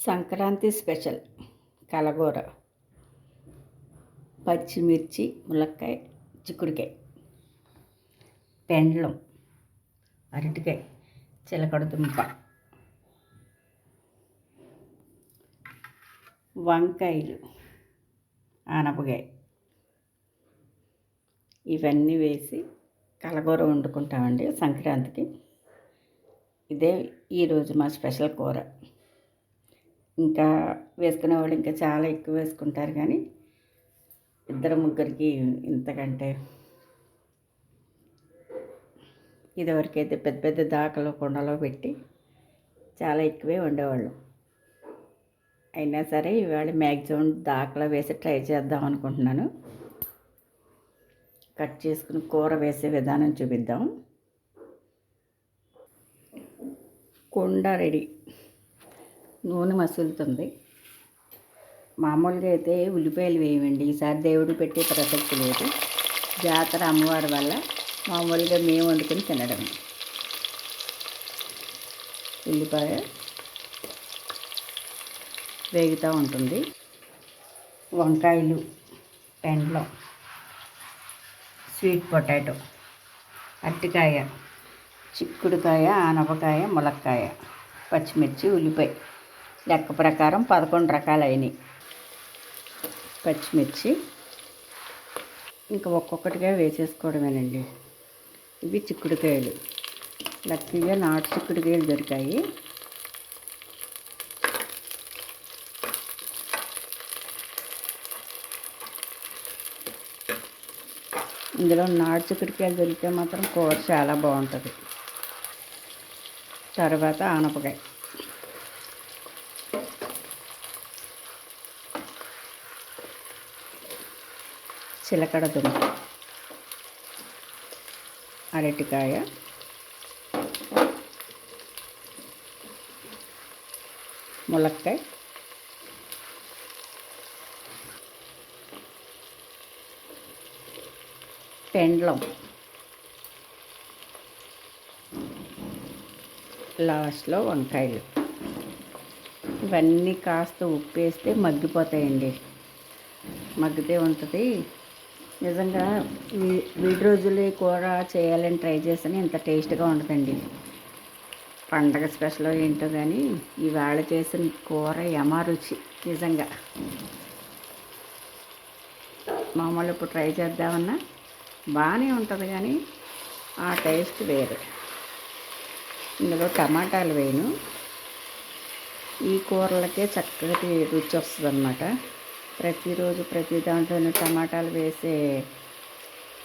Sankranti special కలగూర పచ్చిమిర్చి ములక్కాయ చిక్కుడుకాయ పెండ్లం అరటికాయ చిలకడ దుంప వంకాయలు ఆనపకాయ. ఇవన్నీ వేసి కలగూర వండుకుంటామండి సంక్రాంతికి. ఇదే ఈరోజు మా స్పెషల్ కూర. ఇంకా వేసుకునే వాళ్ళు ఇంకా చాలా ఎక్కువ వేసుకుంటారు కానీ ఇద్దరు ముగ్గురికి ఇంతకంటే ఇదివరకైతే పెద్ద పెద్ద దాకలో కుండలో పెట్టి చాలా ఎక్కువే ఉండేవాళ్ళు. అయినా సరే ఇవాళ మ్యాక్సిమం దాకలో వేసి ట్రై చేద్దాం అనుకుంటున్నాను. కట్ చేసుకుని కూర వేసే విధానం చూపిద్దాం. కుండ రెడీ. నూనె మసులుతుంది. మామూలుగా అయితే ఉల్లిపాయలు వేయమండి. ఈసారి దేవుడు పెట్టే ప్రసక్తి లేదు. జాతర అమ్మవారి వల్ల మామూలుగా మేము వండుకొని తినడం. ఉల్లిపాయ వేగుతూ ఉంటుంది. వంకాయలు పెండ్లం స్వీట్ పొటాటో అరటికాయ చిక్కుడుకాయ ఆనపకాయ ములక్కాయ పచ్చిమిర్చి ఉల్లిపాయ. లెక్క ప్రకారం పదకొండు రకాలైనవి పచ్చిమిర్చి. ఇంకా ఒక్కొక్కటిగా వేసేసుకోవడమేనండి. ఇవి చిక్కుడుకాయలు. లక్కీగా నాటు చిక్కుడుకాయలు దొరికాయి. ఇందులో నాటు చిక్కుడుకాయలు దొరికితే మాత్రం కూర చాలా బాగుంటుంది. తర్వాత ఆనపకాయ. చిలకడ దుంప. అరటికాయ. ములక్కాయ. పెండ్లం. లాస్ట్లో వంకాయలు. ఇవన్నీ కాస్త ఉప్పు వేస్తే మగ్గిపోతాయండి. మగ్గితే ఉంటుంది నిజంగా వీడి రోజులు కూర చేయాలని ట్రై చేస్తే ఇంత టేస్ట్గా ఉంటుందండి. పండగ స్పెషల్ ఏంటో కానీ ఈవేళ చేసిన కూర యమ రుచి నిజంగా. మామూలు ఇప్పుడు ట్రై చేద్దామన్నా బాగానే ఉంటుంది కానీ ఆ టేస్ట్ వేరు. ఇందులో టమాటాలు వేయను. ఈ కూరలకే చక్కటి రుచి వస్తుంది అన్నమాట ప్రతిరోజు ప్రతి దాంట్లోనూ టమాటాలు వేసే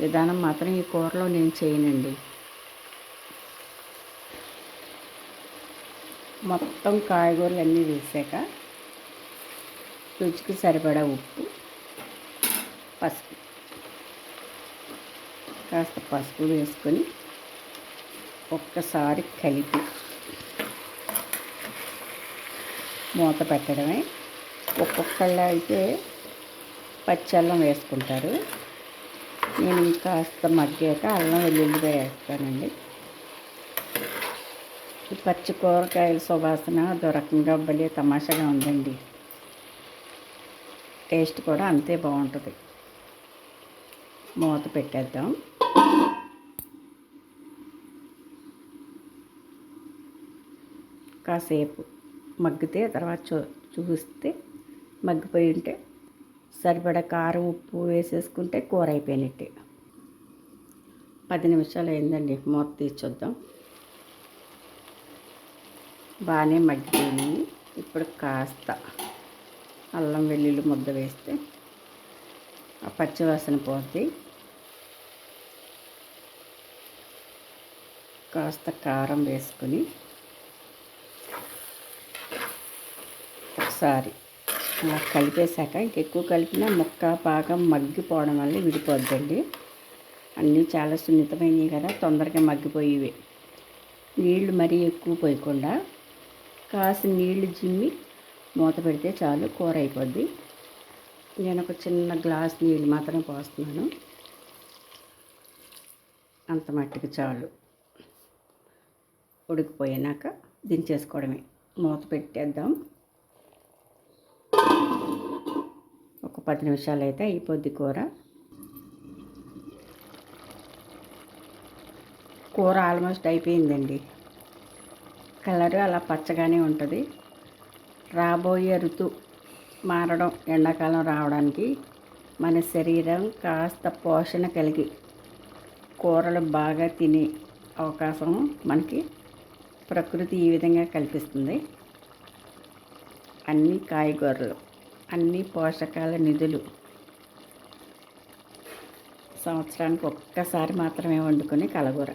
విధానం మాత్రం ఈ కూరలో నేను చేయనండి. మొత్తం కాయగూరలు అన్నీ వేసాక రుచికి సరిపడా ఉప్పు పసుపు. కాస్త పసుపు వేసుకొని ఒక్కసారి కలిపి మూత పెట్టడమే. ఒక్కొక్కళ్ళు అయితే పచ్చల్లం వేసుకుంటారు. నేను కాస్త మగ్గాక అల్లం వెల్లుల్లిగా వేస్తానండి. ఈ పచ్చి కూరగాయల సువాసన దొరకంగా భలే తమాషాగా ఉందండి. టేస్ట్ కూడా అంతే బాగుంటుంది. మూత పెట్టేద్దాం. కాసేపు మగ్గితే తర్వాత చూ చూస్తే మగ్గిపోయి ఉంటే సరిపడా కారం ఉప్పు వేసేసుకుంటే కూర అయిపోయినట్టే. పది నిమిషాలు అయిందండి మూత తీసి చూద్దాం. బాగానే మగ్గిపోయినాయి ఇప్పుడు కాస్త అల్లం వెల్లుల్లి ముద్ద వేస్తే ఆ పచ్చివాసన పోద్ది. కాస్త కారం వేసుకొని ఒకసారి అలా కలిపేశాక ఇంకెక్కువ కలిపినా ముక్క బాగా మగ్గిపోవడం వల్ల విడిపోద్దండి. అన్నీ చాలా సున్నితమైనవి కదా తొందరగా మగ్గిపోయేవి. నీళ్ళు మరీ ఎక్కువ పోయకుండా కాసి నీళ్ళు జిమ్మి మూత పెడితే చాలు కూర అయిపోద్ది. నేను ఒక చిన్న గ్లాస్ నీళ్ళు మాత్రం పోస్తున్నాను. అంత మట్టికి చాలు. ఉడికిపోయాక దించేసుకోవడమే. మూత పెట్టేద్దాం. ఒక పది నిమిషాలు అయితే అయిపోద్ది కూర. కూర ఆల్మోస్ట్ అయిపోయిందండి. కలరు అలా పచ్చగానే ఉంటుంది. రాబోయే ఋతు మారడం ఎండాకాలం రావడానికి మన శరీరం కాస్త పోషణ కలిగి కూరలు బాగా తినే అవకాశం మనకి ప్రకృతి ఈ విధంగా కల్పిస్తుంది. అన్ని కాయగూరలు. అన్ని పోషకాల నిధులు సంవత్సరానికి ఒక్కసారి మాత్రమే వండుకొని కలగూర.